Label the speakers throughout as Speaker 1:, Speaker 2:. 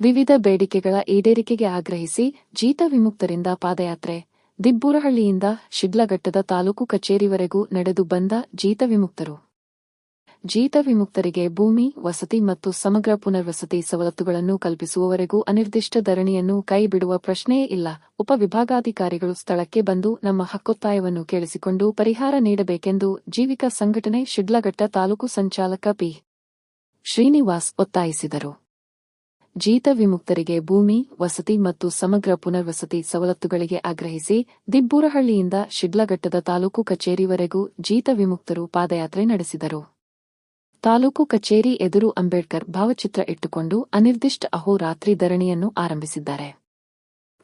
Speaker 1: ವಿವಿಧ ಬೇಡಿಕೆಗಳ ಈಡೇರಿಕೆಗೆ ಆಗ್ರಹಿಸಿ ಜೀತ ವಿಮುಕ್ತರಿಂದ ಪಾದಯಾತ್ರೆ. ದಿಬ್ಬೂರಹಳ್ಳಿಯಿಂದ ಶಿಡ್ಲಘಟ್ಟದ ತಾಲೂಕು ಕಚೇರಿವರೆಗೂ ನಡೆದು ಬಂದ ಜೀತ ವಿಮುಕ್ತರು. ಜೀತ ವಿಮುಕ್ತರಿಗೆ ಭೂಮಿ, ವಸತಿ ಮತ್ತು ಸಮಗ್ರ ಪುನರ್ವಸತಿ ಸವಲತ್ತುಗಳನ್ನು ಕಲ್ಪಿಸುವವರೆಗೂ ಅನಿರ್ದಿಷ್ಟ ಧರಣಿಯನ್ನು ಕೈಬಿಡುವ ಪ್ರಶ್ನೆಯೇ ಇಲ್ಲ. ಉಪವಿಭಾಗಾಧಿಕಾರಿಗಳು ಸ್ಥಳಕ್ಕೆ ಬಂದು ನಮ್ಮ ಹಕ್ಕೊತ್ತಾಯವನ್ನು ಕೇಳಿಸಿಕೊಂಡು ಪರಿಹಾರ ನೀಡಬೇಕೆಂದು ಜೀವಿಕ ಸಂಘಟನೆ ಶಿಡ್ಲಘಟ್ಟ ತಾಲೂಕು ಸಂಚಾಲಕ ಪಿ. ಶ್ರೀನಿವಾಸ್ ಒತ್ತಾಯಿಸಿದರು. ಜೀತ ವಿಮುಕ್ತರಿಗೆ ಭೂಮಿ, ವಸತಿ ಮತ್ತು ಸಮಗ್ರ ಪುನರ್ವಸತಿ ಸವಲತ್ತುಗಳಿಗೆ ಆಗ್ರಹಿಸಿ ದಿಬ್ಬೂರಹಳ್ಳಿಯಿಂದ ಶಿಡ್ಲಘಟ್ಟದ ತಾಲೂಕು ಕಚೇರಿವರೆಗೂ ಜೀತ ವಿಮುಕ್ತರು ಪಾದಯಾತ್ರೆ ನಡೆಸಿದರು. ತಾಲೂಕು ಕಚೇರಿ ಎದುರು ಅಂಬೇಡ್ಕರ್ ಭಾವಚಿತ್ರ ಇಟ್ಟುಕೊಂಡು ಅನಿರ್ದಿಷ್ಟ ಅಹೋರಾತ್ರಿ ಧರಣಿಯನ್ನು ಆರಂಭಿಸಿದ್ದಾರೆ.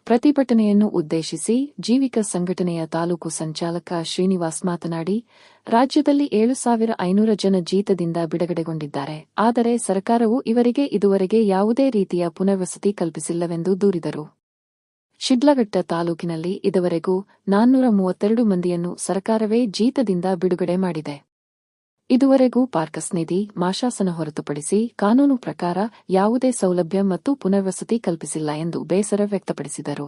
Speaker 1: ಪ್ರತಿಭಟನೆಯನ್ನು ಉದ್ದೇಶಿಸಿ ಜೀವಿಕ ಸಂಘಟನೆಯ ತಾಲೂಕು ಸಂಚಾಲಕ ಶ್ರೀನಿವಾಸ್ ಮಾತನಾಡಿ, ರಾಜ್ಯದಲ್ಲಿ ಏಳು ಸಾವಿರ ಐನೂರ ಜನ ಜೀತದಿಂದ ಬಿಡುಗಡೆಗೊಂಡಿದ್ದಾರೆ. ಆದರೆ ಸರ್ಕಾರವು ಇವರಿಗೆ ಇದುವರೆಗೆ ಯಾವುದೇ ರೀತಿಯ ಪುನರ್ವಸತಿ ಕಲ್ಪಿಸಿಲ್ಲವೆಂದು ದೂರಿದರು. ಶಿಡ್ಲಘಟ್ಟ ತಾಲೂಕಿನಲ್ಲಿ ಇದುವರೆಗೂ ನಾನ್ನೂರ ಮೂವತ್ತೆರಡು ಮಂದಿಯನ್ನು ಸರ್ಕಾರವೇ ಜೀತದಿಂದ ಬಿಡುಗಡೆ ಮಾಡಿದೆ. ಇದುವರೆಗೂ ಪಾರ್ಕಸ್ ನಿಧಿ ಮಾಶಾಸನ ಹೊರತುಪಡಿಸಿ ಕಾನೂನು ಪ್ರಕಾರ ಯಾವುದೇ ಸೌಲಭ್ಯ ಮತ್ತು ಪುನರ್ವಸತಿ ಕಲ್ಪಿಸಿಲ್ಲ ಎಂದು ಬೇಸರ ವ್ಯಕ್ತಪಡಿಸಿದರು.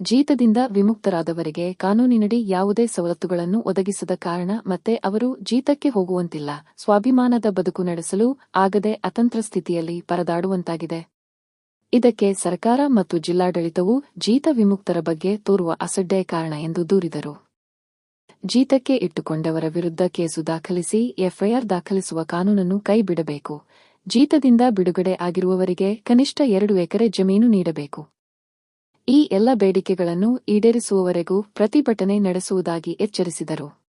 Speaker 1: ಜೀತದಿಂದ ವಿಮುಕ್ತರಾದವರಿಗೆ ಕಾನೂನಿನಡಿ ಯಾವುದೇ ಸವಲತ್ತುಗಳನ್ನು ಒದಗಿಸದ ಕಾರಣ ಮತ್ತೆ ಅವರು ಜೀತಕ್ಕೆ ಹೋಗುವಂತಿಲ್ಲ. ಸ್ವಾಭಿಮಾನದ ಬದುಕು ನಡೆಸಲು ಆಗದೆ ಅತಂತ್ರ ಸ್ಥಿತಿಯಲ್ಲಿ ಪರದಾಡುವಂತಾಗಿದೆ. ಇದಕ್ಕೆ ಸರ್ಕಾರ ಮತ್ತು ಜಿಲ್ಲಾಡಳಿತವು ಜೀತ ವಿಮುಕ್ತರ ಬಗ್ಗೆ ತೋರುವ ಅಸಡ್ಡೆ ಕಾರಣ ಎಂದು ದೂರಿದರು. ಜೀತಕ್ಕೆ ಇಟ್ಟುಕೊಂಡವರ ವಿರುದ್ಧ ಕೇಸು ದಾಖಲಿಸಿ ಎಫ್ಐಆರ್ ದಾಖಲಿಸುವ ಕಾನೂನನ್ನು ಕೈಬಿಡಬೇಕು. ಜೀತದಿಂದ ಬಿಡುಗಡೆ ಆಗಿರುವವರಿಗೆ ಕನಿಷ್ಠ ಎರಡು ಎಕರೆ ಜಮೀನು ನೀಡಬೇಕು. ಈ ಎಲ್ಲ ಬೇಡಿಕೆಗಳನ್ನು ಈಡೇರಿಸುವವರೆಗೂ ಪ್ರತಿಭಟನೆ ನಡೆಸುವುದಾಗಿ ಎಚ್ಚರಿಸಿದರು.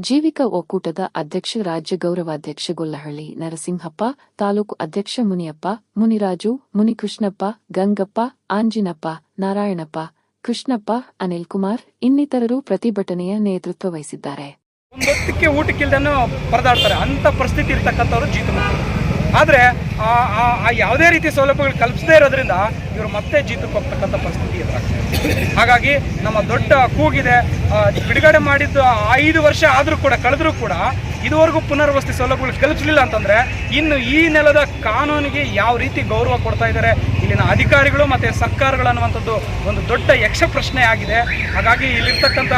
Speaker 1: ಜೀವಿಕ ಒಕ್ಕೂಟದ ಅಧ್ಯಕ್ಷ, ರಾಜ್ಯ ಗೌರವಾಧ್ಯಕ್ಷ ಗೊಲ್ಲಹಳ್ಳಿ, ನರಸಿಂಹಪ್ಪ, ತಾಲೂಕು ಅಧ್ಯಕ್ಷ ಮುನಿಯಪ್ಪ, ಮುನಿರಾಜು, ಮುನಿಕೃಷ್ಣಪ್ಪ, ಗಂಗಪ್ಪ, ಆಂಜಿನಪ್ಪ, ನಾರಾಯಣಪ್ಪ ಕೃಷ್ಣಪ್ಪ ಅನಿಲ್ ಕುಮಾರ್ ಇನ್ನಿತರರು ಪ್ರತಿಭಟನೆಯ ನೇತೃತ್ವ ವಹಿಸಿದ್ದಾರೆ.
Speaker 2: ಒಂದೊತ್ತಕ್ಕೆ ಊಟಕ್ಕಿಲ್ದನ್ನು ಪರದಾಡ್ತಾರೆ. ಅಂತ ಪರಿಸ್ಥಿತಿ ಇರ್ತಕ್ಕಂಥವ್ರು ಜೀತ ಆದರೆ ಆ ಯಾವುದೇ ರೀತಿ ಸೌಲಭ್ಯಗಳು ಕಲ್ಪಿಸದೇ ಇರೋದ್ರಿಂದ ಇವರು ಮತ್ತೆ ಜೀತಕ್ಕೆ ಹೋಗ್ತಕ್ಕಂಥ ಪರಿಸ್ಥಿತಿ ಎದುರಾಗ್ತದೆ. ಹಾಗಾಗಿ ನಮ್ಮ ದೊಡ್ಡ ಕೂಗಿದೆ. ಬಿಡುಗಡೆ ಮಾಡಿದ್ದು ಐದು ವರ್ಷ ಆದರೂ ಕೂಡ, ಕಳೆದರೂ ಕೂಡ ಇದುವರೆಗೂ ಪುನರ್ವಸತಿ ಸೌಲಭ್ಯಗಳು ಕಲ್ಪಿಸಲಿಲ್ಲ ಅಂತಂದರೆ ಇನ್ನು ಈ ನೆಲದ ಕಾನೂನಿಗೆ ಯಾವ ರೀತಿ ಗೌರವ ಕೊಡ್ತಾ ಇದ್ದಾರೆ ಇಲ್ಲಿನ ಅಧಿಕಾರಿಗಳು ಮತ್ತು ಸರ್ಕಾರಗಳು ಅನ್ನುವಂಥದ್ದು ಒಂದು ದೊಡ್ಡ ಯಕ್ಷ ಪ್ರಶ್ನೆ ಆಗಿದೆ. ಹಾಗಾಗಿ ಇಲ್ಲಿರ್ತಕ್ಕಂಥ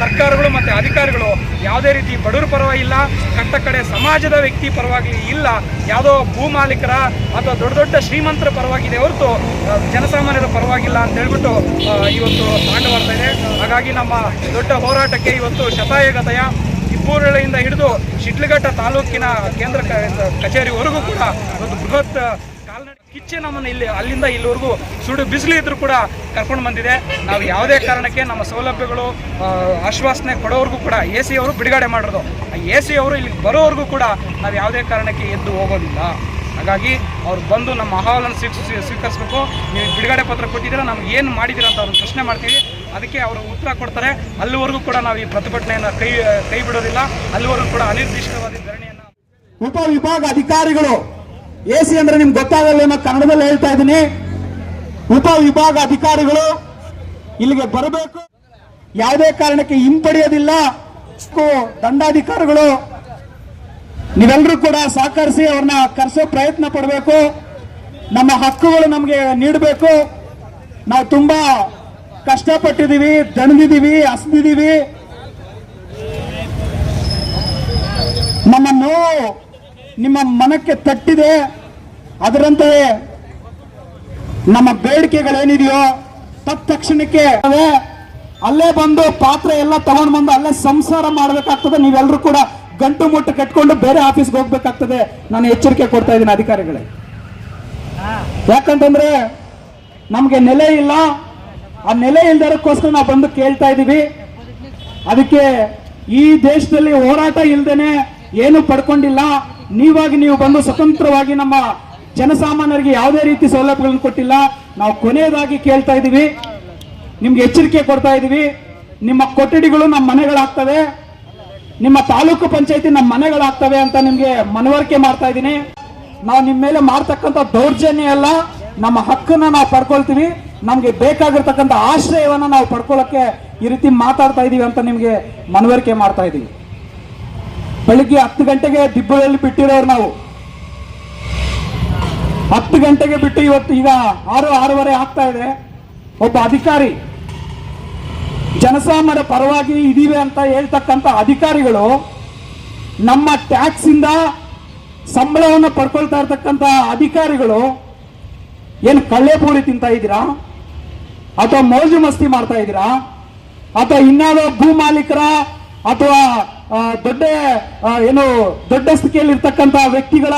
Speaker 2: ಸರ್ಕಾರಗಳು ಮತ್ತು ಅಧಿಕಾರಿಗಳು ಯಾವುದೇ ರೀತಿ ಬಡವರ ಪರವಾಗಿ ಇಲ್ಲ, ಕಟ್ಟ ಕಡೆ ಸಮಾಜದ ವ್ಯಕ್ತಿ ಪರವಾಗಿ ಇಲ್ಲ, ಯಾವುದೋ ಭೂ ಮಾಲೀಕರ ಅಥವಾ ದೊಡ್ಡ ದೊಡ್ಡ ಶ್ರೀಮಂತರ ಪರವಾಗಿದೆ ಹೊರತು ಜನಸಾಮಾನ್ಯರ ಪರವಾಗಿಲ್ಲ ಅಂತ ಹೇಳ್ಬಿಟ್ಟು ಇವತ್ತು ತಾಂಡವಾಡ್ತಾ ಇದೆ. ಹಾಗಾಗಿ ನಮ್ಮ ದೊಡ್ಡ ಹೋರಾಟಕ್ಕೆ ಇವತ್ತು ಶತಾಯಗತಯ ಇಬ್ಬೂರಳೆಯಿಂದ ಹಿಡಿದು ಶಿಡ್ಲಘಟ್ಟ ತಾಲೂಕಿನ ಕೇಂದ್ರ ಕಚೇರಿವರೆಗೂ ಕೂಡ ಒಂದು ಬೃಹತ್ ಕಿಚ್ಚೆ ನಮ್ಮನ್ನು ಇಲ್ಲಿ ಅಲ್ಲಿಂದ ಇಲ್ಲಿವರೆಗೂ ಸುಡು ಬಿಸಿಲು ಇದ್ರೂ ಕೂಡ ಕರ್ಕೊಂಡು ಬಂದಿದೆ. ನಾವು ಯಾವುದೇ ಕಾರಣಕ್ಕೆ ನಮ್ಮ ಸೌಲಭ್ಯಗಳು ಆಶ್ವಾಸನೆ ಕೊಡೋವರೆಗೂ ಕೂಡ ಎ ಸಿ ಅವರು ಬಿಡುಗಡೆ ಮಾಡಿರೋದು. ಎ ಸಿ ಅವರು ಇಲ್ಲಿ ಬರೋವರೆಗೂ ಕೂಡ ನಾವು ಯಾವುದೇ ಕಾರಣಕ್ಕೆ ಎದ್ದು ಹೋಗೋದಿಲ್ಲ. ಹಾಗಾಗಿ ಅವ್ರು ಬಂದು ನಮ್ಮ ಅಹವಾಲನ್ನು ಸ್ವೀಕರಿಸಿ ಸ್ವೀಕರಿಸಬೇಕು. ನೀವು ಬಿಡುಗಡೆ ಪತ್ರ ಕೊಟ್ಟಿದ್ದೀರಾ, ನಮ್ಗೆ ಏನು ಮಾಡಿದ್ದೀರಾ ಅಂತ ಅವ್ರನ್ನ ಪ್ರಶ್ನೆ ಮಾಡ್ತೀವಿ. ಅದಕ್ಕೆ ಅವರು ಉತ್ತರ ಕೊಡ್ತಾರೆ. ಅಲ್ಲಿವರೆಗೂ ಕೂಡ ನಾವು ಈ ಪ್ರತಿಭಟನೆಯನ್ನು ಕೈ ಕೈ ಬಿಡೋದಿಲ್ಲ. ಅಲ್ಲಿವರೆಗೂ ಕೂಡ ಅನಿರ್ದಿಷ್ಟವಾದ ಧರಣಿಯನ್ನು
Speaker 3: ಉಪ ವಿಭಾಗ ಅಧಿಕಾರಿಗಳು ಎ ಸಿ ಅಂದ್ರೆ ನಿಮ್ಗೆ ಗೊತ್ತಾಗಲ್ಲ ಅನ್ನೋ ಕನ್ನಡದಲ್ಲಿ ಹೇಳ್ತಾ ಇದ್ದೀನಿ. ಉಪ ವಿಭಾಗ ಅಧಿಕಾರಿಗಳು ಇಲ್ಲಿಗೆ ಬರಬೇಕು. ಯಾವುದೇ ಕಾರಣಕ್ಕೆ ಹಿಂಪಡೆಯೋದಿಲ್ಲ. ದಂಡಾಧಿಕಾರಿಗಳು ನೀವೆಲ್ಲರೂ ಕೂಡ ಸಹಕರಿಸಿ ಅವ್ರನ್ನ ಕರೆಸೋ ಪ್ರಯತ್ನ ಪಡಬೇಕು. ನಮ್ಮ ಹಕ್ಕುಗಳು ನಮಗೆ ನೀಡಬೇಕು. ನಾವು ತುಂಬಾ ಕಷ್ಟಪಟ್ಟಿದ್ದೀವಿ, ದಣಿದಿದ್ದೀವಿ ಹಸ್ದಿದ್ದೀವಿ ನಮ್ಮ ನೋವು ನಿಮ್ಮ ಮನಕ್ಕೆ ತಟ್ಟಿದೆ. ಅದರಂತೆಯೇ ನಮ್ಮ ಬೇಡಿಕೆಗಳೇನಿದೆಯೋ ತಕ್ಷಣಕ್ಕೆ ಅಲ್ಲೇ ಬಂದು ಪಾತ್ರೆ ಎಲ್ಲ ತಗೊಂಡು ಬಂದು ಅಲ್ಲೇ ಸಂಸಾರ ಮಾಡಬೇಕಾಗ್ತದೆ. ನೀವೆಲ್ಲರೂ ಕೂಡ ಗಂಟು ಮುಟ್ಟು ಕಟ್ಕೊಂಡು ಬೇರೆ ಆಫೀಸ್ಗೆ ಹೋಗ್ಬೇಕಾಗ್ತದೆ. ನಾನು ಎಚ್ಚರಿಕೆ ಕೊಡ್ತಾ ಇದ್ದೀನಿ ಅಧಿಕಾರಿಗಳೇ. ಯಾಕಂತಂದ್ರೆ ನಮಗೆ ನೆಲೆ ಇಲ್ಲ. ಆ ನೆಲೆ ಇಲ್ದಕ್ಕೋಸ್ಕರ ನಾವು ಬಂದು ಕೇಳ್ತಾ ಇದ್ದೀವಿ. ಅದಕ್ಕೆ ಈ ದೇಶದಲ್ಲಿ ಹೋರಾಟ ಇಲ್ದೇನೆ ಏನು ಪಡ್ಕೊಂಡಿಲ್ಲ. ನೀವಾಗಿ ನೀವು ಬಂದು ಸ್ವತಂತ್ರವಾಗಿ ನಮ್ಮ ಜನಸಾಮಾನ್ಯರಿಗೆ ಯಾವುದೇ ರೀತಿ ಸೌಲಭ್ಯಗಳನ್ನು ಕೊಟ್ಟಿಲ್ಲ. ನಾವು ಕೊನೆಯದಾಗಿ ಕೇಳ್ತಾ ಇದ್ದೀವಿ. ನಿಮ್ಗೆ ಎಚ್ಚರಿಕೆ ಕೊಡ್ತಾ ಇದ್ದೀವಿ. ನಿಮ್ಮ ಕೊಠಡಿಗಳು ನಮ್ಮ ಮನೆಗಳಾಗ್ತವೆ. ನಿಮ್ಮ ತಾಲೂಕು ಪಂಚಾಯತಿ ನಮ್ಮ ಮನೆಗಳಾಗ್ತವೆ ಅಂತ ನಿಮ್ಗೆ ಮನವರಿಕೆ ಮಾಡ್ತಾ ಇದ್ದೀನಿ. ನಾವು ನಿಮ್ಮ ಮೇಲೆ ಮಾಡ್ತಕ್ಕಂಥ ದೌರ್ಜನ್ಯ ಎಲ್ಲ ನಮ್ಮ ಹಕ್ಕನ್ನ ನಾವು ಪಡ್ಕೊಳ್ತೀವಿ. ನಮಗೆ ಬೇಕಾಗಿರ್ತಕ್ಕಂಥ ಆಶ್ರಯವನ್ನ ನಾವು ಪಡ್ಕೊಳ್ಳೋಕೆ ಈ ರೀತಿ ಮಾತಾಡ್ತಾ ಇದೀವಿ ಅಂತ ನಿಮಗೆ ಮನವರಿಕೆ ಮಾಡ್ತಾ ಇದೀವಿ ಬೆಳಿಗ್ಗೆ ಹತ್ತು ಗಂಟೆಗೆ ದಿಬ್ಬದಲ್ಲಿ ಬಿಟ್ಟಿರೋರು ನಾವು. ಹತ್ತು ಗಂಟೆಗೆ ಬಿಟ್ಟು ಇವತ್ತು ಈಗ ಆರು, ಆರೂವರೆ ಆಗ್ತಾ ಇದೆ. ಒಬ್ಬ ಅಧಿಕಾರಿ ಜನಸಾಮಾನ್ಯರ ಪರವಾಗಿ ಇದೀವಿ ಅಂತ ಹೇಳ್ತಕ್ಕಂಥ ಅಧಿಕಾರಿಗಳು ನಮ್ಮ ಟ್ಯಾಕ್ಸ್ ಇಂದ ಸಂಬಳವನ್ನು ಪಡ್ಕೊಳ್ತಾ ಇರ್ತಕ್ಕಂಥ ಅಧಿಕಾರಿಗಳು ಏನು ಕಳ್ಳೆ ಪೂಳಿ ತಿಂತಾ ಇದ್ದೀರಾ? ಅಥವಾ ಮೋಜು ಮಸ್ತಿ ಮಾಡ್ತಾ ಇದ್ದೀರಾ? ಅಥವಾ ಇನ್ನಾದ ಭೂ ಮಾಲೀಕರ ಅಥವಾ ದೊಡ್ಡ ಏನು ದೊಡ್ಡ ಸ್ಥಿತಿಯಲ್ಲಿರ್ತಕ್ಕಂಥ ವ್ಯಕ್ತಿಗಳ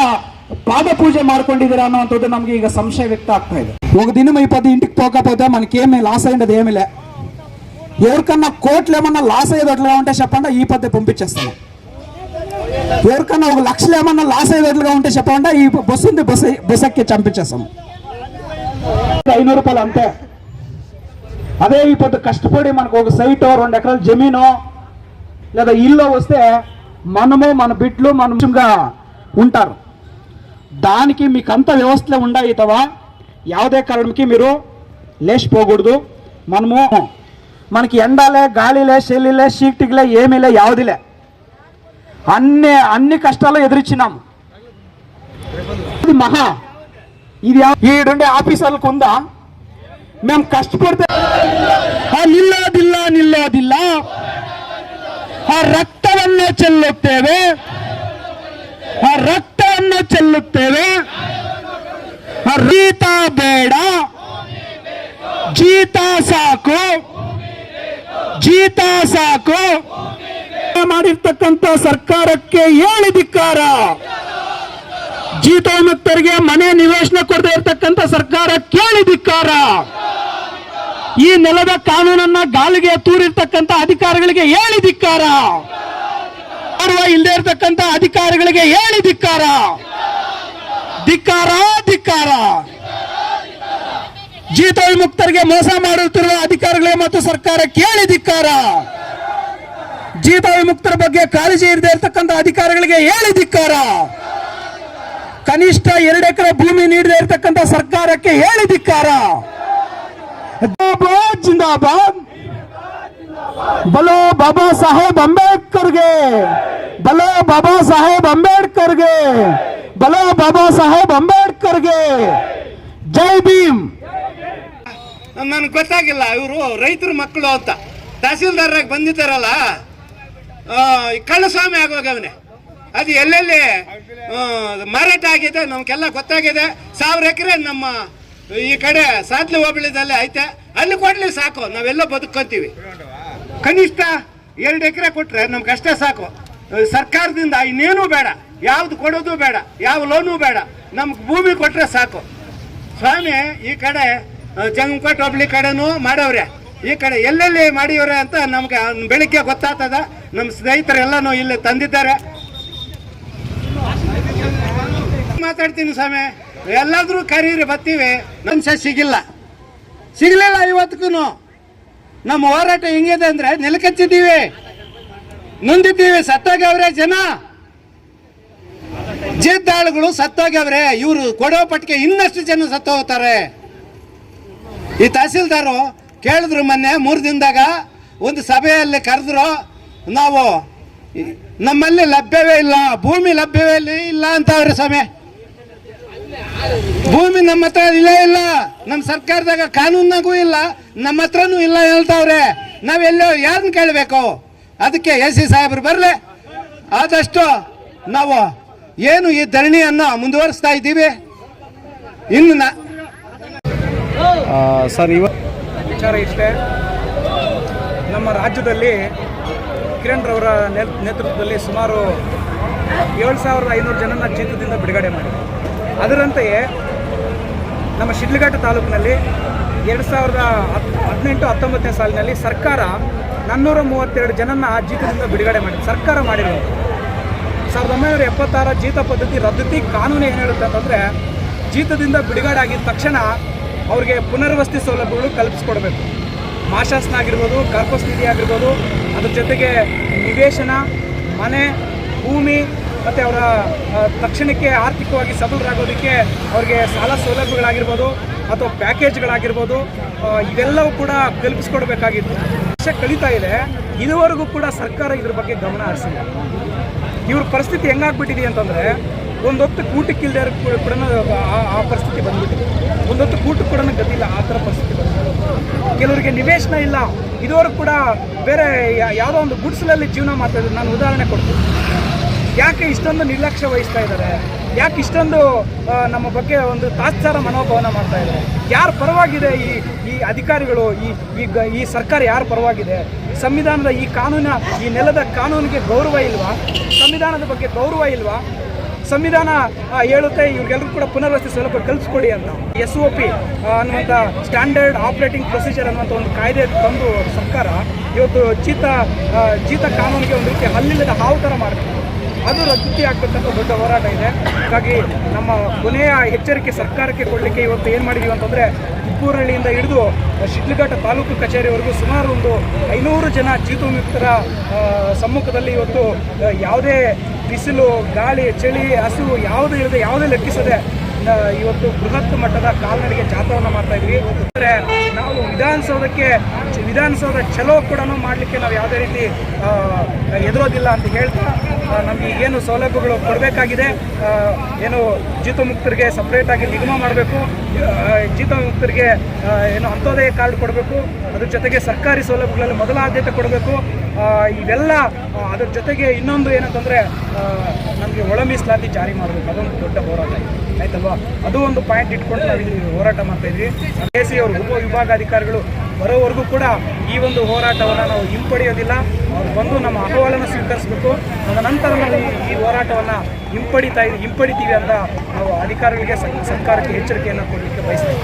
Speaker 3: పాద పూజ మాడుకుంటుంది అన్నంతోటి నమ్కి ఈగ సంశయ వ్యక్త ఆగ్తా ಇದೆ ఒక దినం అయిపోతే ఇంటికి పోకపోతే మనకేమి లాస్ అయ్యేది ఏమి లే ఎవరికన్నా కోట్లు ఏమన్నా లాస్ అయ్యేది అట్లా ఉంటే చెప్పండి ఈ పద్ధతి పంపించేస్తాను ఎవరికన్నా ఒక లక్షలు ఏమన్నా లాస్ అయ్యేటట్లుగా ఉంటే చెప్పండి ఈ బస్సు ఉంది బస్సు బస్సు ఎక్కి చంపించేస్తాము ఐనూరు రూపాయలు అంతే అదే ఈ ఇప్పుడు కష్టపడి మనకు ఒక సైట్ రెండు ఎకరాలు జమీనో లేదా ఇల్లు వస్తే మనము మన బిడ్లు మన ఉంటారు. దానికి మీకు అంత వ్యవస్థలు ఉండాయి తవా? యావదే కారణంకి మీరు లేచిపోకూడదు. మనము మనకి ఎండలే గాలిలే చెల్లిలే చీకటికిలే ఏమీలే యావదిలే. అన్ని అన్ని కష్టాలు ఎదురించినాము ఇది మహా. ఇది ఈడుండే ఆఫీసర్లకు ఉందా? మేము కష్టపడితే నిల్లా దిల్లా నిల్లా దిల్లా. ಆ ರಕ್ತವನ್ನು ಚೆಲ್ಲುತ್ತೇವೆ. ಆ ರಕ್ತವನ್ನು ಚೆಲ್ಲುತ್ತೇವೆ. ಜೀತ ಬೇಡ. ಜೀತ ಸಾಕು. ಜೀತ ಸಾಕು. ಮಾಡಿರ್ತಕ್ಕಂಥ ಸರ್ಕಾರಕ್ಕೆ ಏಳು ಧಿಕ್ಕಾರ. ಜೀತೋನ್ಮುಕ್ತರಿಗೆ ಮನೆ ನಿವೇಶನ ಕೊಡದೇ ಇರತಕ್ಕಂಥ ಸರ್ಕಾರ ಕೇಳಿ ಧಿಕ್ಕಾರ. ಈ ನೆಲದ ಕಾನೂನನ್ನ ಗಾಳಿಗೆ ತೂರಿರ್ತಕ್ಕಂಥ ಅಧಿಕಾರಿಗಳಿಗೆ ಹೇಳಿ ಧಿಕ್ಕಾರ. ಇಲ್ಲದೆ ಇರತಕ್ಕಂತ ಅಧಿಕಾರಿಗಳಿಗೆ ಹೇಳಿ ಧಿಕ್ಕಾರ. ಧಿಕ್ಕಾರ ಧಿಕ್ಕಾರ. ಜೀತ ವಿಮುಕ್ತರಿಗೆ ಮೋಸ ಮಾಡುತ್ತಿರುವ ಅಧಿಕಾರಿಗಳಿಗೆ ಮತ್ತು ಸರ್ಕಾರ ಕೇಳಿ ಧಿಕ್ಕಾರ. ಜೀತ ವಿಮುಕ್ತರ ಬಗ್ಗೆ ಕಾಳಜಿ ಇರದೇ ಇರತಕ್ಕಂತ ಅಧಿಕಾರಿಗಳಿಗೆ ಹೇಳಿ ಧಿಕ್ಕಾರ. ಕನಿಷ್ಠ ಎರಡು ಎಕರೆ ಭೂಮಿ ನೀಡದೇ ಇರತಕ್ಕಂತ ಸರ್ಕಾರಕ್ಕೆ ಹೇಳಿ ಧಿಕ್ಕಾರ. ಜಿಂದಾಬಾದ್. ಜಿಂದಾಬಾದ್ ಬಲೋ ಬಾಬಾ ಸಾಹೇಬ್ ಅಂಬೇಡ್ಕರ್ಗೆ. ಬಲೋ ಬಾಬಾ ಸಾಹೇಬ್ ಅಂಬೇಡ್ಕರ್ಗೆ. ಬಲೋ ಬಾಬಾ ಸಾಹೇಬ್ ಅಂಬೇಡ್ಕರ್ಗೆ. ಜೈ ಭೀಮ್.
Speaker 4: ನನಗೆ ಗೊತ್ತಾಗಿಲ್ಲ, ಇವರು ರೈತರ ಮಕ್ಕಳು ಅಂತ. ತಹಸೀಲ್ದಾರಾಗಿ ಬಂದಿದ್ದಾರಲ್ಲ? ಕಳ್ಳಸ್ವಾಮಿ ಆಗೋಗವನೆ ಅದು ಎಲ್ಲೆಲ್ಲಿ ಮಾರಾಟ ಆಗಿದೆ, ನಮ್ಗೆಲ್ಲ ಗೊತ್ತಾಗಿದೆ. ಸಾವಿರ ಎಕರೆ ನಮ್ಮ ಈ ಕಡೆ ಸಾತ್ಲಿ ಹೋಬಳಿದಲ್ಲೇ ಐತೆ ಅಲ್ಲಿ ಕೊಡ್ಲಿ ಸಾಕು, ನಾವೆಲ್ಲ ಬದುಕೊಂತೀವಿ. ಕನಿಷ್ಠ ಎರಡು ಎಕರೆ ಕೊಟ್ರೆ ನಮ್ಗೆ ಅಷ್ಟೇ ಸಾಕು. ಸರ್ಕಾರದಿಂದ ಇನ್ನೇನು ಬೇಡ, ಯಾವ್ದು ಕೊಡೋದು ಬೇಡ, ಯಾವ ಲೋನು ಬೇಡ, ನಮ್ಗೆ ಭೂಮಿ ಕೊಟ್ರೆ ಸಾಕು. ಸ್ವಾಮಿ, ಈ ಕಡೆ ಜಂಗಕೋಟ್ ಹೋಬಳಿ ಕಡೆನೂ ಮಾಡವ್ರೆ. ಈ ಕಡೆ ಎಲ್ಲೆಲ್ಲಿ ಮಾಡಿವ್ರೆ ಅಂತ ನಮ್ಗೆ ಬೆಳಿಗ್ಗೆ ಗೊತ್ತಾಗ್ತದ. ನಮ್ಮ ಸ್ನೇಹಿತರೆಲ್ಲನೂ ಇಲ್ಲಿ ತಂದಿದ್ದಾರೆ. ಮಾತಾಡ್ತೀನಿ ಸ್ವಾಮಿ. ಎಲ್ಲಾದ್ರೂ ಕರೀರಿ, ಬರ್ತೀವಿ. ಮನುಷ್ಯ ಸಿಗಿಲ್ಲ. ಸಿಗ್ಲಿಲ್ಲ ಇವತ್ತಿಗೂ ನಮ್ಮ ಹೋರಾಟ ಹೆಂಗಿದೆ ಅಂದ್ರೆ ನೆಲಕಚ್ಚಿದ್ದೀವಿ. ನೊಂದಿದ್ದೀವಿ ಸತ್ತೋಗ್ಯಾವ್ರೆ ಜನ. ಜೇದ್ದಾಳುಗಳು ಸತ್ತೋಗ್ಯವ್ರೆ ಇವರು ಕೊಡೋ ಪಟ್ಟಿಗೆ ಇನ್ನಷ್ಟು ಜನ ಸತ್ತೋಗ್ತಾರೆ ಈ ತಹಸೀಲ್ದಾರು ಕೇಳಿದ್ರು ಮೊನ್ನೆ, ಮೂರು ದಿನದಾಗ ಒಂದು ಸಭೆಯಲ್ಲಿ ಕರೆದ್ರು, ನಾವು ನಮ್ಮಲ್ಲಿ ಲಭ್ಯವೇ ಇಲ್ಲ, ಭೂಮಿ ಲಭ್ಯವೇ ಇಲ್ಲ ಅಂತ ಅವ್ರ ಸ್ವಾಮಿ. ಭೂಮಿ ನಮ್ಮ ಹತ್ರ ಇಲ್ಲ ಇಲ್ಲ. ನಮ್ಮ ಸರ್ಕಾರದಾಗ ಕಾನೂನಾಗೂ ಇಲ್ಲ, ನಮ್ಮ ಹತ್ರನೂ ಇಲ್ಲ ಹೇಳ್ತಾವ್ರೆ. ನಾವೆಲ್ಲೋ ಯಾರನ್ನ ಕೇಳಬೇಕು? ಅದಕ್ಕೆ ಎ ಸಿ ಸಾಹೇಬ್ರು ಬರಲಿ. ಆದಷ್ಟು ನಾವು ಏನು ಈ ಧರಣಿಯನ್ನು ಮುಂದುವರಿಸ್ತಾ ಇದ್ದೀವಿ. ಇನ್ನು
Speaker 2: ಸರ್, ಇವ ವಿಚಾರ ಇಷ್ಟೇ. ನಮ್ಮ ರಾಜ್ಯದಲ್ಲಿ ಕಿರಣ್ ರವರ ನೇತೃತ್ವದಲ್ಲಿ ಸುಮಾರು ಏಳು ಸಾವಿರದ ಐನೂರು ಜನನ ಜೀತದಿಂದ ಬಿಡುಗಡೆ ಮಾಡಿದೆ ಅದರಂತೆಯೇ ನಮ್ಮ ಶಿಡ್ಲಘಟ್ಟ ತಾಲೂಕಿನಲ್ಲಿ ಎರಡು ಸಾವಿರದ ಹದಿನೆಂಟು ಹತ್ತೊಂಬತ್ತನೇ ಸಾಲಿನಲ್ಲಿ ಸರ್ಕಾರ ನಾನ್ನೂರ ಮೂವತ್ತೆರಡು ಜನನ ಜೀತದಿಂದ ಬಿಡುಗಡೆ ಮಾಡಿದೆ. ಸರ್ಕಾರ ಮಾಡಿರುವಂಥ ಸಾವಿರದ ಒಂಬೈನೂರ ಎಪ್ಪತ್ತಾರ ಜೀತ ಪದ್ಧತಿ ರದ್ದತಿ ಕಾನೂನು ಏನು ಹೇಳುತ್ತೆ ಅಂತಂದರೆ ಜೀತದಿಂದ ಬಿಡುಗಡೆ ಆಗಿದ ತಕ್ಷಣ ಅವ್ರಿಗೆ ಪುನರ್ವಸತಿ ಸೌಲಭ್ಯಗಳು ಕಲ್ಪಿಸ್ಕೊಡ್ಬೇಕು. ಮಾಶಾಸನ ಆಗಿರ್ಬೋದು, ಕಾರ್ಪಸ್ ನಿಧಿ ಆಗಿರ್ಬೋದು, ಅದ್ರ ಜೊತೆಗೆ ನಿವೇಶನ, ಮನೆ, ಭೂಮಿ ಮತ್ತು ಅವರ ತಕ್ಷಣಕ್ಕೆ ಆರ್ಥಿಕವಾಗಿ ಸಬಲರಾಗೋದಕ್ಕೆ ಅವ್ರಿಗೆ ಸಾಲ ಸೌಲಭ್ಯಗಳಾಗಿರ್ಬೋದು ಅಥವಾ ಪ್ಯಾಕೇಜ್ಗಳಾಗಿರ್ಬೋದು ಇವೆಲ್ಲವೂ ಕೂಡ ಕಲ್ಪಿಸ್ಕೊಡ್ಬೇಕಾಗಿತ್ತು. ವರ್ಷ ಕಳೀತಾ ಇದೆ, ಇದುವರೆಗೂ ಕೂಡ ಸರ್ಕಾರ ಇದ್ರ ಬಗ್ಗೆ ಗಮನ ಹರಿಸಿಲ್ಲ. ಇವ್ರ ಪರಿಸ್ಥಿತಿ ಹೆಂಗಾಗ್ಬಿಟ್ಟಿದೆ ಅಂತಂದರೆ, ಒಂದೊತ್ತು ಕೂಟಕ್ಕಿಲ್ಲದೆ ಕೂಡ ಆ- ಪರಿಸ್ಥಿತಿ ಬಂದ್ಬಿಟ್ಟಿದೆ. ಒಂದೊತ್ತು ಕೂಟಕ್ಕೆ ಕೂಡ ಗತಿಲ್ಲ ಆ ಥರ ಪರಿಸ್ಥಿತಿ ಬಂದಿದೆ ಕೆಲವರಿಗೆ ನಿವೇಶನ ಇಲ್ಲ. ಇದುವರೆಗೂ ಕೂಡ ಬೇರೆ ಯಾವುದೋ ಒಂದು ಗುಡ್ಸಲಲ್ಲಿ ಜೀವನ ಮಾಡ್ತಾ ನಾನು ಉದಾಹರಣೆ ಕೊಡ್ತೀನಿ. ಯಾಕೆ ಇಷ್ಟೊಂದು ನಿರ್ಲಕ್ಷ್ಯ ವಹಿಸ್ತಾ ಇದ್ದಾರೆ? ಯಾಕೆ ಇಷ್ಟೊಂದು ನಮ್ಮ ಬಗ್ಗೆ ಒಂದು ತಾತ್ಸಾರ ಮನೋಭಾವನೆ ಮಾಡ್ತಾ ಇದ್ದಾರೆ? ಯಾರ ಪರವಾಗಿದೆ ಈ ಈ ಅಧಿಕಾರಿಗಳು, ಈ ಈ ಗ- ಈ ಸರ್ಕಾರ ಯಾರ ಪರವಾಗಿದೆ? ಸಂವಿಧಾನದ ಈ ಕಾನೂನ, ಈ ನೆಲದ ಕಾನೂನಿಗೆ ಗೌರವ ಇಲ್ವಾ? ಸಂವಿಧಾನದ ಬಗ್ಗೆ ಗೌರವ ಇಲ್ವಾ? ಸಂವಿಧಾನ ಹೇಳುತ್ತೆ ಇವ್ರಿಗೆಲ್ಲರೂ ಕೂಡ ಪುನರ್ವಸತಿ ಸೌಲಭ್ಯ ಕಲ್ಪಿಸ್ಕೊಡಿ ಅಂತ. ಎಸ್ ಒ ಪಿ ಅನ್ನುವಂಥ ಸ್ಟ್ಯಾಂಡರ್ಡ್ ಆಪರೇಟಿಂಗ್ ಪ್ರೊಸೀಜರ್ ಅನ್ನುವಂಥ ಒಂದು ಕಾಯ್ದೆ ತಂದು ಸರ್ಕಾರ ಇವತ್ತು ಚೀತ ಚೀತ ಕಾನೂನಿಗೆ ಒಂದು ರೀತಿ ಹಲ್ಲಿಲ್ಲದ ಹಾವು ಥರ ಮಾಡ್ತಾರೆ ಅದು ರದ್ದತಿ ಆಗ್ತಕ್ಕಂಥ ದೊಡ್ಡ ಹೋರಾಟ ಇದೆ. ಹಾಗಾಗಿ ನಮ್ಮ ಕೊನೆಯ ಎಚ್ಚರಿಕೆ ಸರ್ಕಾರಕ್ಕೆ ಕೊಡಲಿಕ್ಕೆ ಇವತ್ತು ಏನು ಮಾಡಿದ್ದೀವಿ ಅಂತಂದರೆ ಇಬ್ಬೂರಳ್ಳಿಯಿಂದ ಹಿಡಿದು ಶಿಡ್ಲಘಟ್ಟ ತಾಲೂಕು ಕಚೇರಿವರೆಗೂ ಸುಮಾರು ಒಂದು ಐನೂರು ಜನ ಜೀತೋನ್ಯುಕ್ತರ ಆ, ಸಮ್ಮುಖದಲ್ಲಿ ಇವತ್ತು ಯಾವುದೇ ಬಿಸಿಲು ಗಾಳಿ ಚಳಿ ಹಸಿವು ಯಾವುದೇ ಇಲ್ಲದೆ ಯಾವುದೇ ಲೆಕ್ಕಿಸದೆ ಇವತ್ತು ಬೃಹತ್ ಮಟ್ಟದ ಕಾಲ್ನಡಿಗೆ ಜಾಥಾವನ್ನು ಮಾಡ್ತಾ ಇದ್ವಿ. ಅಂದರೆ ನಾವು ವಿಧಾನಸೌಧಕ್ಕೆ ವಿಧಾನಸೌಧ ಚಲೋ ಕೂಡ ಮಾಡಲಿಕ್ಕೆ ನಾವು ಯಾವುದೇ ರೀತಿ ಎದುರೋದಿಲ್ಲ ಅಂತ ಹೇಳ್ತಾ ನಮಗೆ ಏನು ಸೌಲಭ್ಯಗಳು ಕೊಡಬೇಕಾಗಿದೆ ಏನು ಜೀತಮುಕ್ತರಿಗೆ ಸಪ್ರೇಟಾಗಿ ನಿಗಮ ಮಾಡಬೇಕು ಜೀತಮುಕ್ತರಿಗೆ ಏನು ಅಂತ್ಯೋದಯ ಕಾರ್ಡ್ ಕೊಡಬೇಕು, ಅದ್ರ ಜೊತೆಗೆ ಸರ್ಕಾರಿ ಸೌಲಭ್ಯಗಳಲ್ಲಿ ಮೊದಲ ಆದ್ಯತೆ ಕೊಡಬೇಕು ಇವೆಲ್ಲ ಅದ್ರ ಜೊತೆಗೆ ಇನ್ನೊಂದು ಏನಂತಂದರೆ ನಮಗೆ ಒಳ ಮೀಸಲಾತಿ ಜಾರಿ ಮಾಡಬೇಕು, ಅದೊಂದು ದೊಡ್ಡ ಹೋರಾಟ ಆಯ್ತಲ್ವಾ? ಅದು ಒಂದು ಪಾಯಿಂಟ್ ಇಟ್ಕೊಂಡು ನಾವು ಇಲ್ಲಿ ಹೋರಾಟ ಮಾಡ್ತಾ ಇದ್ವಿ. ಸಿ ಅವರು, ಉಪ ವಿಭಾಗಾಧಿಕಾರಿಗಳು ಬರೋವರೆಗೂ ಕೂಡ ಈ ಒಂದು ಹೋರಾಟವನ್ನು ನಾವು ಹಿಂಪಡೆಯೋದಿಲ್ಲ. ಅವ್ರು ಬಂದು ನಮ್ಮ ಅಹವಾಲನ್ನು ಸ್ವೀಕರಿಸಬೇಕು. ನಂತರ ನಾವು ಈ ಹೋರಾಟವನ್ನು ಹಿಂಪಡಿತಾ ಹಿಂಪಡಿತೀವಿ ಅಂತ ನಾವು ಅಧಿಕಾರಿಗಳಿಗೆ ಸರ್ಕಾರಕ್ಕೆ ಎಚ್ಚರಿಕೆಯನ್ನು ಕೊಡಲಿಕ್ಕೆ ಬಯಸ್ತೀವಿ.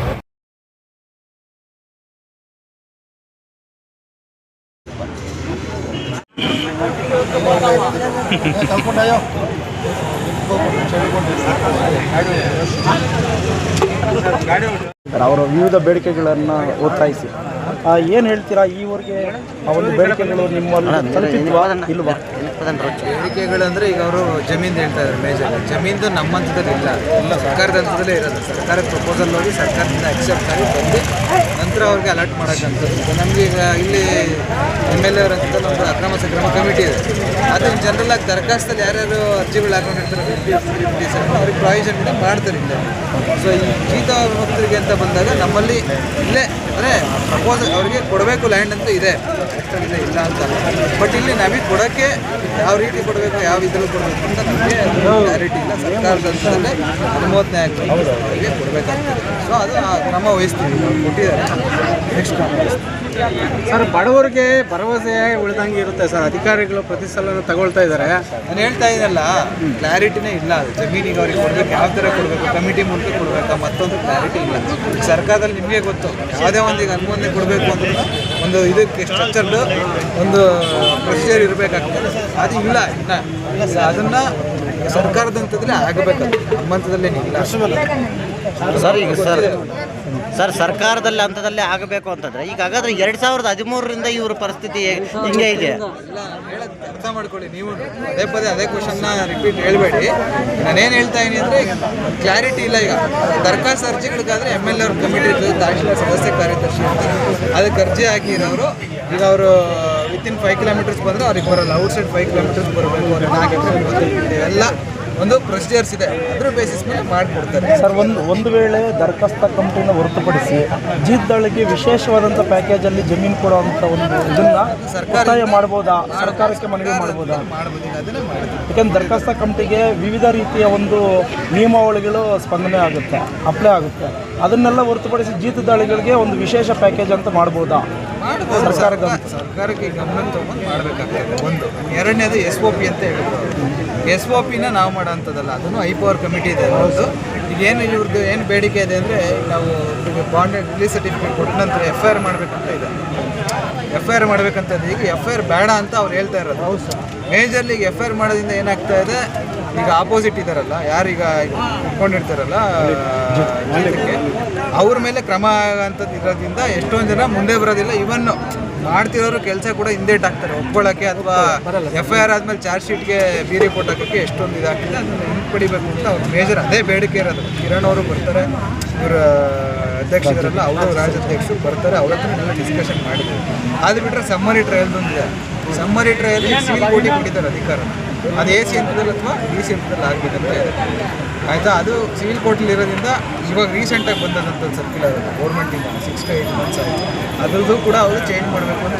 Speaker 5: ಅವರ ವಿವಿಧ ಬೇಡಿಕೆಗಳನ್ನು ಒತ್ತಾಯಿಸಿ. ಏನು ಹೇಳ್ತೀರಾ ಈವರೆಗೆ ಆ ಒಂದು ಬೇಡಿಕೆಗಳು ನಿಮ್ಮಲ್ಲಿ ತಲುಪಿದ್ವಾ ಇಲ್ವಾ?
Speaker 6: ಬೇಡಿಕೆಗಳು ಅಂದ್ರೆ ಈಗ ಅವರು ಜಮೀನ್ ಹೇಳ್ತಾ ಇದ್ದಾರೆ ಮೇಜರ್. ಜಮೀನ್ದು ನಮ್ಮ ಹಂತದಲ್ಲಿ ಇಲ್ಲ. ಇಲ್ಲ ಸರ್ಕಾರದ ಹಂತದಲ್ಲೇ ಇರೋದು. ಸರ್ಕಾರದ ಪ್ರಪೋಸಲ್ ಹೋಗಿ ಸರ್ಕಾರದಿಂದ ಅಕ್ಸೆಪ್ಟ್ ಆಗಿ ಬಂದು ನಂತರ ಅವ್ರಿಗೆ ಅಲರ್ಟ್ ಮಾಡೋಕ್ಕಂಥದ್ದು. ನಮಗೆ ಈಗ ಇಲ್ಲಿ ಎಂ ಎಲ್ ಎ ಅವ್ರ ಹಂತದಲ್ಲಿ ಒಂದು ಅಕ್ರಮ ಸಕ್ರಮ ಕಮಿಟಿ ಇದೆ. ಅದನ್ನ ಜನರಲ್ ಆಗಿ ದರಖಾಸ್ತಲ್ಲಿ ಯಾರ್ಯಾರು ಅರ್ಜಿಗಳು ಹಾಕೊಂಡಿರ್ತಾರೆ ಅವ್ರಿಗೆ ಪ್ರಾವಿಷನ್ ಕೂಡ ಮಾಡ್ತಾರೆ ಇಲ್ಲ. ಸೊ ಈ ಜೀತ ಭಕ್ತರಿಗೆ ಅಂತ ಬಂದಾಗ ನಮ್ಮಲ್ಲಿ ಇಲ್ಲೇ ಅಂದರೆ ಸಪೋಸ್ ಅವರಿಗೆ ಕೊಡಬೇಕು ಲ್ಯಾಂಡ್ ಅಂತ ಇದೆ. ಅಷ್ಟೊಂದಿದೆ ಇಲ್ಲ ಅಂತ ಬಟ್ ಇಲ್ಲಿ ನಮಗೆ ಕೊಡೋಕ್ಕೆ ಯಾವ ರೀತಿ ಕೊಡಬೇಕು ಯಾವ ಇದ್ರಲ್ಲಿ ಕೊಡಬೇಕು ಅಂತ ನಮಗೆ ಕ್ಲಾರಿಟಿ ಇಲ್ಲ. ಸರ್ಕಾರದ ಹಂತದಲ್ಲೇ ಅನುಮೋದನೆ ಆಗ್ತದೆ ಅವರಿಗೆ ಕೊಡಬೇಕಾಗ್ತದೆ. ಸೊ ಅದು ಕ್ರಮ ವಹಿಸ್ತೀವಿ. ಕೊಟ್ಟಿದ್ದಾರೆ. ನೆಕ್ಸ್ಟ್ ಕ್ರಮ ವಹಿಸ್ತೀವಿ.
Speaker 5: ಸರ್ ಬಡವರಿಗೆ ಭರವಸೆ ಉಳಿದಂಗೆ ಇರುತ್ತೆ ಸರ್. ಅಧಿಕಾರಿಗಳು ಪ್ರತಿ ಸಲ ತಗೊಳ್ತಾ ಇದ್ದಾರೆ.
Speaker 6: ನಾನು ಹೇಳ್ತಾ ಇದ್ದಲ್ಲ ಕ್ಲಾರಿಟಿನೇ ಇಲ್ಲ. ಅದು ಜಮೀನಿಗೆ ಅವ್ರಿಗೆ ಕೊಡಬೇಕು ಯಾವ ಥರ ಕೊಡಬೇಕು ಕಮಿಟಿ ಮೂಲಕ ಕೊಡಬೇಕಾ ಮತ್ತೊಂದು ಕ್ಲಾರಿಟಿ ಇಲ್ಲ. ಸರ್ಕಾರದಲ್ಲಿ ನಿಮಗೆ ಗೊತ್ತು. ಯಾವುದೇ ಒಂದು ಈಗ ಅನುಮೋದನೆ ಕೊಡಬೇಕು ಅಂತ ಒಂದು ಇದಕ್ಕೆ ಸ್ಟ್ರಕ್ಚರ್ಡ್ ಒಂದು ಪ್ರೊಸೀಜರ್ ಇರಬೇಕಾಗ್ತದೆ. ಅದು ಇಲ್ಲ ಸೊ ಅದನ್ನ ಸರ್ಕಾರದ ಹಂತದಲ್ಲಿ ಆಗಬೇಕು. ನಮ್ಮ ಇಲ್ಲ
Speaker 7: ಸರ್, ಈಗ ಸರ್ ಸರ್ ಸರ್ಕಾರದಲ್ಲಿ ಹಂತದಲ್ಲಿ ಆಗಬೇಕು ಅಂತಂದ್ರೆ ಈಗ ಹಾಗಾದ್ರೆ ಎರಡ್ ಸಾವಿರದ ಹದಿಮೂರರಿಂದ ಇವ್ರ ಪರಿಸ್ಥಿತಿ ಹಿಂಗೆ ಇದೆ?
Speaker 6: ಅರ್ಥ ಮಾಡ್ಕೊಳ್ಳಿ ನೀವು. ಅದೇ ಪದೇ ಅದೇ ಕ್ವಶನ್ನ ರಿಪೀಟ್ ಹೇಳಬೇಡಿ. ನಾನೇನು ಹೇಳ್ತಾ ಇದೀನಿ ಅಂದರೆ ಕ್ಲಾರಿಟಿ ಇಲ್ಲ ಈಗ. ದರ್ಖಾಸ್ತು ಅರ್ಜಿಗಳಿಗಾದ್ರೆ ಎಂ ಎಲ್ ಎ ಅವ್ರ ಕಮಿಟಿ ಇರ್ತದೆ ತಹಶೀಲ್ದಾರ್ ಸದಸ್ಯ ಕಾರ್ಯದರ್ಶಿ ಅಂತ ಅದಕ್ಕೆ ಅರ್ಜಿ ಹಾಕಿರೋರು ಈಗ ಅವರು ವಿತಿನ್ ಫೈವ್ ಕಿಲೋಮೀಟರ್ಸ್ ಬಂದರೆ ಅವ್ರಿಗೆ ಬರೋಲ್ಲ. ಔಟ್ಸೈಡ್ ಫೈವ್ ಕಿಲೋಮೀಟರ್ಸ್ ಬರಬೇಕು ಅವ್ರಿಗೆ ಎಲ್ಲ ಒಂದು ಪ್ರೊಸೀಜರ್ಸ್ ಇದೆ. ಅದ್ರ ಬೇಸಿಸ್ ಮೇಲೆ ಮಾಡಿಕೊಡ್ತಾರೆ.
Speaker 5: ಸರ್ ಒಂದು ಒಂದು ವೇಳೆ ದರಖಾಸ್ತ ಕಂಪ್ನಿನ ಹೊರತುಪಡಿಸಿ ಜೀತದಾಳಿಗೆ ವಿಶೇಷವಾದಂಥ ಪ್ಯಾಕೇಜಲ್ಲಿ ಜಮೀನು ಕೊಡುವಂಥ ಒಂದು ಇದನ್ನ ಸರ್ಕಾರ ಮಾಡ್ಬೋದಾ. ಸರ್ಕಾರಕ್ಕೆ ಮನವಿ ಮಾಡ್ಬೋದಾ? ಯಾಕಂದ್ರೆ ದರಖಾಸ್ತ ಕಮಿಟಿಗೆ ವಿವಿಧ ರೀತಿಯ ಒಂದು ನಿಯಮಾವಳಿಗಳು ಸ್ಪಂದನೆ ಆಗುತ್ತೆ ಅಪ್ಲೈ ಆಗುತ್ತೆ. ಅದನ್ನೆಲ್ಲ ಹೊರತುಪಡಿಸಿ ಜೀತದಾಳಿಗಳಿಗೆ ಒಂದು ವಿಶೇಷ ಪ್ಯಾಕೇಜ್ ಅಂತ ಮಾಡ್ಬೋದಾ?
Speaker 6: ಸರ್ಕಾರಕ್ಕೆ ಗಮನ ತಗೊಂಡು ಮಾಡಬೇಕಾಗ್ತದೆ. ಒಂದು. ಎರಡನೇದು ಎಸ್ ಓ ಪಿ ಅಂತ ಹೇಳಿದ್ರು ಎಸ್ ಒ ಪಿನ ನಾವು ಮಾಡೋಂಥದ್ದಲ್ಲ ಅದನ್ನು ಐ ಪವರ್ ಕಮಿಟಿ ಇದೆ ಅನ್ನೋದು. ಈಗೇನು ಇವ್ರದ್ದು ಏನು ಬೇಡಿಕೆ ಇದೆ ಅಂದರೆ ನಾವು ಬಾಂಡ್ ರಿಲೀಸ್ ಸರ್ಟಿಫಿಕೇಟ್ ಕೊಟ್ಟ ನಂತರ ಎಫ್ ಐ ಆರ್ ಮಾಡಬೇಕಂತ ಇದೆ. ಎಫ್ ಐ ಆರ್ ಮಾಡಬೇಕಂತ ಇದೆ ಈಗ ಎಫ್ ಐ ಆರ್ ಬೇಡ ಅಂತ ಅವ್ರು ಹೇಳ್ತಾ ಇರೋದು. ಮೇಜರ್ಲಿ ಈಗ ಎಫ್ ಐ ಆರ್ ಮಾಡೋದ್ರಿಂದ ಏನಾಗ್ತಾ ಇದೆ ಈಗ ಆಪೋಸಿಟ್ ಇದ್ದಾರಲ್ಲ ಯಾರೀಗ ಇಟ್ಕೊಂಡಿರ್ತಾರಲ್ಲ ಅವ್ರ ಮೇಲೆ ಕ್ರಮ ಆಗಂಥದ್ದು ಇರೋದ್ರಿಂದ ಎಷ್ಟೊಂದು ಜನ ಮುಂದೆ ಬರೋದಿಲ್ಲ ಇವನ್ನು ಮಾಡ್ತಿರೋರು ಕೆಲಸ ಕೂಡ ಹಿಂದೇಟ್ ಆಗ್ತಾರೆ ಒಪ್ಕೊಳ್ಳೋಕ್ಕೆ ಅಥವಾ ಎಫ್ ಐ ಆರ್ ಆದಮೇಲೆ ಚಾರ್ಜ್ ಶೀಟ್ಗೆ ಬಿ ರಿಪೋರ್ಟ್ ಹಾಕೋಕ್ಕೆ ಎಷ್ಟೊಂದು ಇದಾಗ್ತಿದೆ, ಅದನ್ನು ಹಿಂಪಡಿಬೇಕು ಅಂತ ಅವ್ರ ಮೇಜರ್ ಅದೇ ಬೇಡಿಕೆ ಇರೋದು. ಕಿರಣ್ ಅವರು ಬರ್ತಾರೆ, ಇವರ ಅಧ್ಯಕ್ಷರಲ್ಲ ಅವರು ರಾಜ್ಯಾಧ್ಯಕ್ಷರು ಬರ್ತಾರೆ, ಅವ್ರ ಹತ್ರ ಡಿಸ್ಕಷನ್ ಮಾಡಿದ್ರು ಅದು ಬಿಟ್ಟರೆ ಸಮ್ಮರಿ ಟ್ರಯಲ್ದೊಂದಿದೆ ಸಮ್ಮರಿ ಟ್ರಯಲ್ ಸಿ ಕೋರ್ಟಿಗೆ ಕೊಟ್ಟಿದ್ದಾರೆ ಅಧಿಕಾರ ಅದು ಎ ಸಿ ಹಂತದಲ್ಲಿ ಅಥವಾ ಬಿ ಸಿ ಹಂತದಲ್ಲಿ ಆಗಬೇಕಂತ ಇದೆ. ಆಯಿತಾ? ಅದು ಸಿವಿಲ್ ಕೋರ್ಟಲ್ಲಿ ಇರೋದ್ರಿಂದ ಇವಾಗ ರೀಸೆಂಟಾಗಿ ಬಂದಂಥ ಸರ್ಕ್ಯುಲರ್ ಗೌರ್ಮೆಂಟಿಂದ ಸಿಕ್ಸ್ ಟು ಏಯ್ಟ್ ಮಂತ್ಸ್ ಆಯಿತು. ಅದ್ರದ್ದು ಕೂಡ ಅವರು ಚೇಂಜ್ ಮಾಡಬೇಕು ಅಂತ